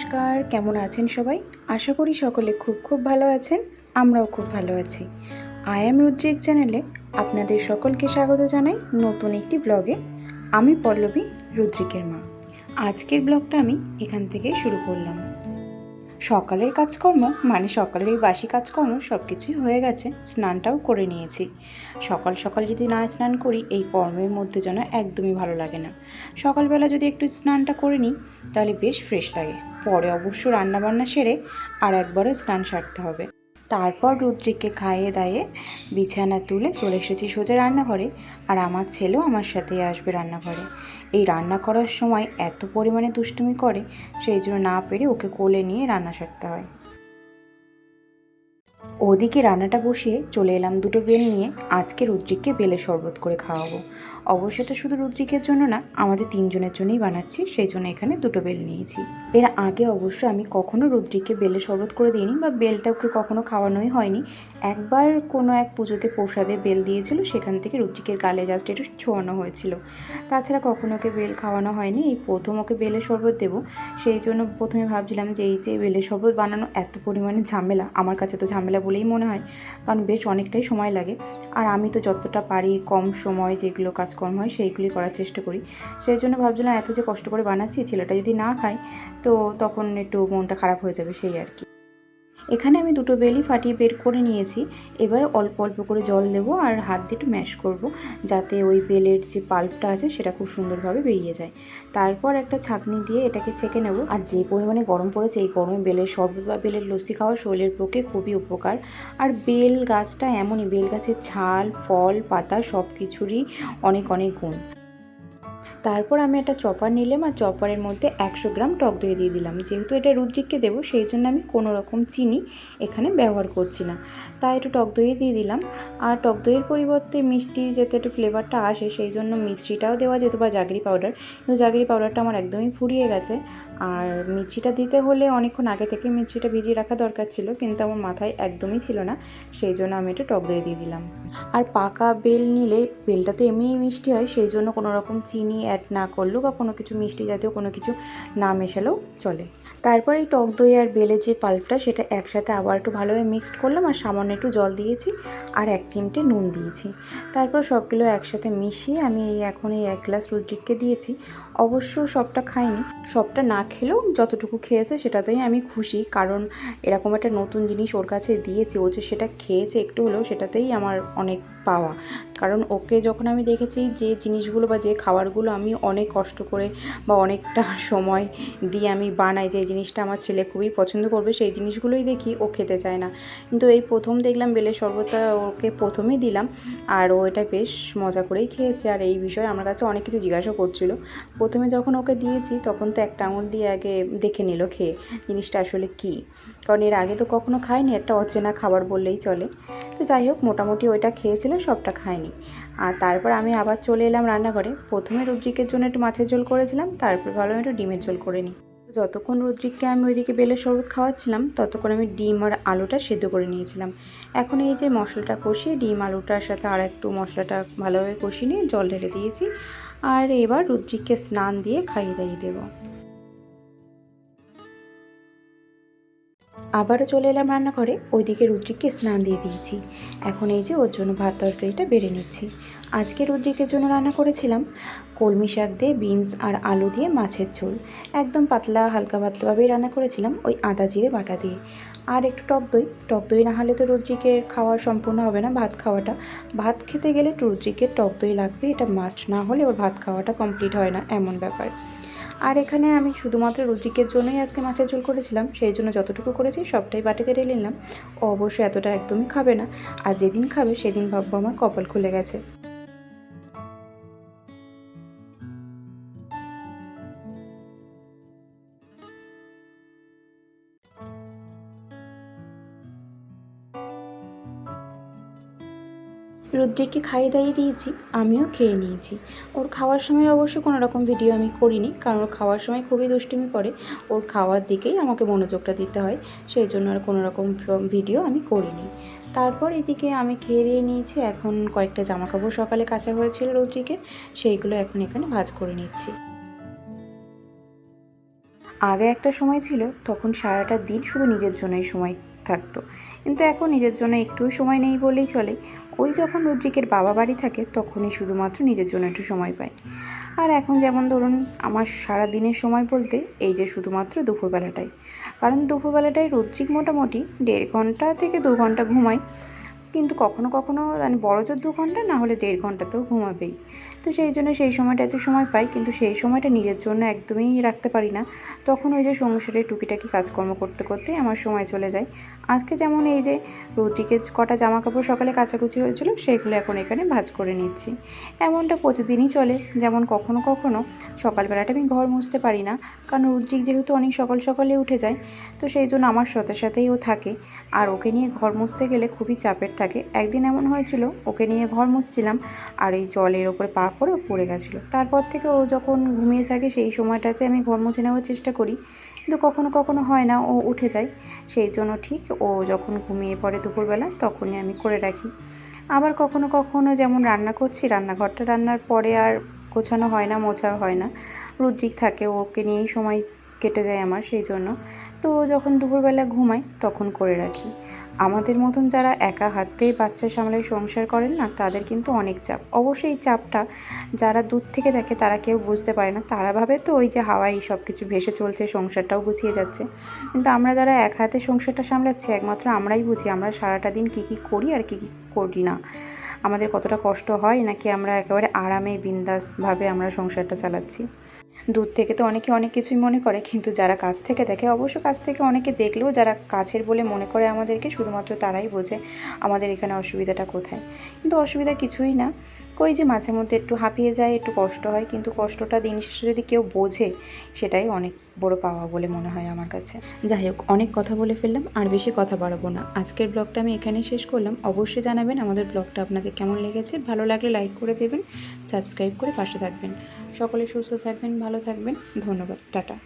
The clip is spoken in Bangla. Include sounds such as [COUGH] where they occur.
নমস্কার, কেমন আছেন সবাই? আশা করি সকলে খুব খুব ভালো আছেন, আমরাও খুব ভালো আছি। আই এম রুদ্রিক চ্যানেলে আপনাদের সকলকে স্বাগত জানাই নতুন একটি ব্লগে। আমি পল্লবী, রুদ্রিকের মা। আজকের ব্লগটা আমি এখান থেকে শুরু করলাম। সকালের কাজকর্ম মানে সকালের এই বাসি কাজকর্ম সব কিছুই হয়ে গেছে, স্নানটাও করে নিয়েছি। সকাল সকাল যদি না স্নান করি, এই কর্মের মধ্যে যেন একদমই ভালো লাগে না। সকালবেলা যদি একটু স্নানটা করে নিই, তাহলে বেশ ফ্রেশ লাগে। পরে অবশ্য রান্নাবান্না সেরে আর একবারও স্নান সারতে হবে। তারপর রুদ্রিককে খাইয়ে দাইয়ে বিছানা তুলে চলে এসেছি সোজা রান্নাঘরে, আর আমার ছেলেও আমার সাথেই আসবে রান্নাঘরে। এই রান্না করার সময় এত পরিমাণে দুষ্টুমি করে, সেই জন্য না পেরে ওকে কোলে নিয়ে রান্না সারতে হয়। ওদিকে রান্নাটা বসিয়ে চলে এলাম দুটো বেল নিয়ে। আজকে রুদ্রিককে বেলের শরবত করে খাওয়াবো। অবশ্য এটা শুধু রুদ্রিকের জন্য না, আমাদের তিনজনের জন্যই বানাচ্ছি, সেই জন্য এখানে দুটো বেল নিয়েছি। এর আগে অবশ্য আমি কখনো রুদ্রিককে বেলের শরবত করে দিইনি বা বেলটা ওকে কখনো খাওয়ানোই হয়নি। একবার কোনো এক পুজোতে প্রসাদে বেল দিয়েছিল, সেখান থেকে রুদ্রিকের গালে জাস্ট একটু ছোঁয়ানো হয়েছিল। তাছাড়া কখনো ওকে বেল খাওয়ানো হয়নি, এই প্রথম ওকে বেলের শরবত দেবো। সেই জন্য প্রথমে ভাবছিলাম যে এই যে বেলের শরবত বানানো এত পরিমাণে ঝামেলা, আমার কাছে তো ঝামেলা বলেই মনে হয়, কারণ বেশ অনেকটাই সময় লাগে। আর আমি তো যতটা পারি কম সময় যেগুলো কাজকর্ম হয়, সেইগুলি করার চেষ্টা করি। সেই জন্য ভাবছিলাম এত যে কষ্ট করে বানাচ্ছি, ছেলেটা যদি না খায়, তো তখন একটু মনটা খারাপ হয়ে যাবে, সেই আর কি। এখানে আমি দুটো বেলি ফাটিয়ে বের করে নিয়েছি। এবার অল্প অল্প করে জল দেবো আর হাত দিয়ে একটু ম্যাশ করব, যাতে ওই বেলের যে পাল্পটা আছে সেটা খুব সুন্দরভাবে বেরিয়ে যায়। তারপর একটা ছাঁকনি দিয়ে এটাকে ছেঁকে নেব। আর যে পরিমাণে গরম পড়েছে, এই গরমে বেলের শরবত বা বেলের লস্যি খাওয়া শরীরের পক্ষে খুবই উপকার। আর বেল গাছটা এমনই, বেল গাছের ছাল, ফল, পাতা সব কিছুরই অনেক অনেক গুণ। তারপর আমি একটা চপার নিলাম আর চপারের মধ্যে একশো গ্রাম টক দই দিয়ে দিলাম। যেহেতু এটা রুদ্রিককে দেবো, সেই জন্য আমি কোনো রকম চিনি এখানে ব্যবহার করছি না। তাই একটু টক দই দিয়ে দিলাম। আর টক দইয়ের পরিবর্তে মিষ্টি যাতে একটু ফ্লেভারটা আসে, সেই জন্য মিষ্টিটাও দেওয়া যেত বা জাগরি পাউডার কিন্তু জাগরি পাউডারটা আমার একদমই ফুরিয়ে গেছে। আর মিষ্টিটা দিতে হলে অনেকক্ষণ আগে থেকে মিষ্টিটা ভিজিয়ে রাখা দরকার ছিল, কিন্তু আমার মাথায় একদমই ছিল না। সেই জন্য আমি একটু টক দই দিয়ে দিলাম। আর পাকা বেল নিলে বেলটা তো এমনিই মিষ্টি হয়, সেই জন্য কোনো রকম চিনি অ্যাড না করলেও বা কোনো কিছু মিষ্টি জাতীয় কোনো কিছু না মেশালেও চলে। তারপর এই টক দই আর বেলের যে পাল্পটা, সেটা একসাথে আবার একটু ভালোভাবে মিক্সড করলাম আর সামান্য একটু জল দিয়েছি আর এক চিমটে নুন দিয়েছি। তারপর সবগুলো একসাথে মিশিয়ে আমি এই এখন এই এক গ্লাস রুদ্রিককে দিয়েছি। অবশ্য সবটা খাইনি, সবটা না খেলেও যতটুকু খেয়েছে সেটাতেই আমি খুশি। কারণ এরকম একটা নতুন জিনিস ওর কাছে দিয়েছি, ও যে সেটা খেয়েছে একটু হলেও সেটাতেই আমার অনেক পাওয়া। কারণ ওকে যখন আমি দেখেছি যে জিনিসগুলো বা যে খাবারগুলো আমি অনেক কষ্ট করে বা অনেকটা [LAUGHS] সময় দিয়ে আমি বানাই যে জিনিসটা আমার ছেলে খুবই পছন্দ করবে, সেই জিনিসগুলোই দেখি ও খেতে চায় না। কিন্তু এই প্রথম দেখলাম বেলের শরবতটা ওকে প্রথমেই দিলাম আর ও এটা বেশ মজা করেই খেয়েছে আর এই বিষয়ে আমার কাছে অনেক কিছু জিজ্ঞাসা করছিল। প্রথমে যখন ওকে দিয়েছি তখন তো একটা আঙুল দিয়ে আগে দেখে নিল খেয়ে জিনিসটা আসলে কী। কারণ এর আগে তো কখনো খায়নি একটা অচেনা খাবার বললেই চলে। তো যাই হোক, মোটামুটি ওইটা খেয়েছিল, সবটা খায়নি। আর তারপর আমি আবার চলে এলাম রান্নাঘরে। প্রথমে রুদ্রিকের জন্য একটু মাছের ঝোল করেছিলাম, তারপর ভাবলাম একটু ডিমের ঝোল করে নিই। যতক্ষণ রুদ্রিককে আমি ওইদিকে বেলের শরবত খাওয়াচ্ছিলাম, ততক্ষণ আমি ডিম আর আলুটা সেদ্ধ করে নিয়েছিলাম। এখন এই যে মশলাটা কষিয়ে ডিম আলুটার সাথে আর একটু মশলাটা ভালোভাবে কষিয়ে নিয়ে জল ঢেলে দিয়েছি। আর এবার রুদ্রিককে স্নান দিয়ে খাইয়ে দাইয়ে দেবো। আবারও চলে এলাম রান্নাঘরে। ওইদিকে রুদ্রিককে স্নান দিয়ে দিয়েছি। এখন এই যে ওর জন্য ভাত তরকারিটা বেড়ে নিচ্ছি। আজকে রুদ্রিকের জন্য রান্না করেছিলাম কলমি শাক দিয়ে বিনস আর আলু দিয়ে মাছের ঝোল। একদম পাতলা, হালকা পাতলাভাবেই রান্না করেছিলাম ওই আদা জিরে বাটা দিয়ে। আর একটু টক দই। টক দই না হলে তো রুদ্রিকের খাওয়া সম্পূর্ণ হবে না ভাত খাওয়াটা। ভাত খেতে গেলে রুদ্রিকের টক দই লাগবে, এটা মাস্ট না হলে ওর ভাত খাওয়াটা কমপ্লিট হয় না, এমন ব্যাপার। আর এখানে আমি শুধুমাত্র রুদ্রিকের জন্যই আজকে মাছের ঝোল করেছিলাম, সেই জন্য যতটুকু করেছি সবটাই বাটিতে ঢেলে নিলাম। ও অবশ্যই এতটা একদমই খাবে না, আর যেদিন খাবে সেদিন ভাববো আমার কপাল খুলে গেছে। রুদ্রিককে খাইয়ে দাইয়ে দিয়েছি, আমিও খেয়ে নিয়েছি। ওর খাওয়ার সময় অবশ্য কোনো রকম ভিডিও আমি করিনি, কারণ ওর খাওয়ার সময় খুবই দুষ্টুমি করে। ওর খাওয়ার দিকেই আমাকে মনোযোগটা দিতে হয়, সেই জন্য আর কোনো রকম ভিডিও আমি করিনি। তারপর এদিকে আমি খেয়ে দিয়ে নিয়েছি, এখন কয়েকটা জামা কাপড় সকালে কাচা হয়েছিল রৌদ্রিকের, সেইগুলো এখন এখানে ভাজ করে নিচ্ছি। আগে একটা সময় ছিল, তখন সারাটা দিন শুধু নিজের জন্যই সময় থাকতো। কিন্তু এখন নিজের জন্য একটু সময় নেই বলেই চলে। ওই যখন রুদ্রিকের বাবা বাড়ি থাকে, তখনই শুধুমাত্র নিজের জন্য একটু সময় পায়। আর এখন যেমন ধরুন, আমার সারা দিনের সময় বলতে এই যে শুধুমাত্র দুপুরবেলাটাই। কারণ দুপুরবেলাটায় রুদ্রিক মোটামুটি দেড় ঘণ্টা থেকে দু ঘণ্টা ঘুমায়। কিন্তু কখনো কখনো মানে বড় জোর দু ঘণ্টা, না হলে দেড় ঘণ্টা তো ঘুমাবেই। তো সেই জন্য সেই সময়টা এত সময় পাই, কিন্তু সেই সময়টা নিজের জন্য একদমই রাখতে পারি না। তখন ওই যে সংসারে টুকিটাকি কাজকর্ম করতে করতে আমার সময় চলে যায়। আজকে যেমন এই যে রুদ্রিকে কটা জামা কাপড় সকালে কাচাকুচি হয়েছিল, সেগুলো এখন এখানে ভাঁজ করে নিচ্ছি। এমনটা প্রতিদিনই চলে, যেমন কখনো কখনো সকালবেলাটা আমি ঘর মুছতে পারি না, কারণ রুদ্রিক যেহেতু অনেক সকাল সকালে উঠে যায়, তো সেই জন্য আমার সাথে সাথেই ও থাকে। আর ওকে নিয়ে ঘর মুছতে গেলে খুবই চাপের থাকে। একদিন এমন হয়েছিল, ওকে নিয়ে ঘর মুছছিলাম আর এই জলের ওপরে পা পড়ে পড়ে গেছিল। তারপর থেকে ও যখন ঘুমিয়ে থাকে, সেই সময়টাতে আমি ঘর মুছে নেওয়ার চেষ্টা করি। কিন্তু কখনো কখনো হয় না, ও উঠে যায়। সেই জন্য ঠিক ও যখন ঘুমিয়ে পড়ে দুপুরবেলা, তখনই আমি করে রাখি। আবার কখনো কখনো যেমন রান্না করছি, রান্নাঘরটা রান্নার পরে আর গোছানো হয় না, মোছা হয় না। রুদ্রিক থাকে, ওকে নিয়েই সময় কেটে যায় আমার, সেই জন্য। তো যখন দুপুরবেলা ঘুমাই, তখন করে রাখি। আমাদের মতন যারা একা হাতেই বাচ্চা সামলায় সংসার করেন না, তাদের কিন্তু অনেক চাপ। অবশ্যই এই চাপটা যারা দূর থেকে দেখে, তারা কেউ বুঝতে পারে না। তারা ভাবে তো ওই যে হাওয়াই সব কিছু ভেসে চলছে, সংসারটাও গুছিয়ে যাচ্ছে। কিন্তু আমরা যারা এক হাতে সংসারটা সামলাচ্ছি, একমাত্র আমরাই বুঝি আমরা সারাটা দিন কী কী করি আর কী কী করি না। আমাদের কতটা কষ্ট হয়, নাকি আমরা একেবারে আরামে, বিন্দাসভাবে আমরা সংসারটা চালাচ্ছি। দূর থেকে তো অনেকে অনেক কিছুই মনে করে, কিন্তু যারা কাছ থেকে দেখে, অবশ্য কাছ থেকে অনেকে দেখলেও যারা কাছের বলে মনে করে আমাদেরকে, শুধুমাত্র তারাই বোঝে আমাদের এখানে অসুবিধাটা কোথায়। কিন্তু অসুবিধা কিছুই না। ওই যে মাঝে মধ্যে একটু হাঁপিয়ে যায়, একটু কষ্ট হয়, কিন্তু কষ্টটা দিন শেষে যদি কেউ বোঝে, সেটাই অনেক বড় পাওয়া বলে মনে হয় আমার কাছে। যাই হোক, অনেক কথা বলে ফেললাম, আর বেশি কথা বাড়াবো না। আজকের ব্লগটা আমি এখানেই শেষ করলাম। অবশ্যই জানাবেন আমাদের ব্লগটা আপনাদের কেমন লেগেছে। ভালো লাগলে লাইক করে দেবেন, সাবস্ক্রাইব করে পাশে থাকবেন। সকলে সুস্থ থাকবেন ভালো থাকবেন। ধন্যবাদ টাটা।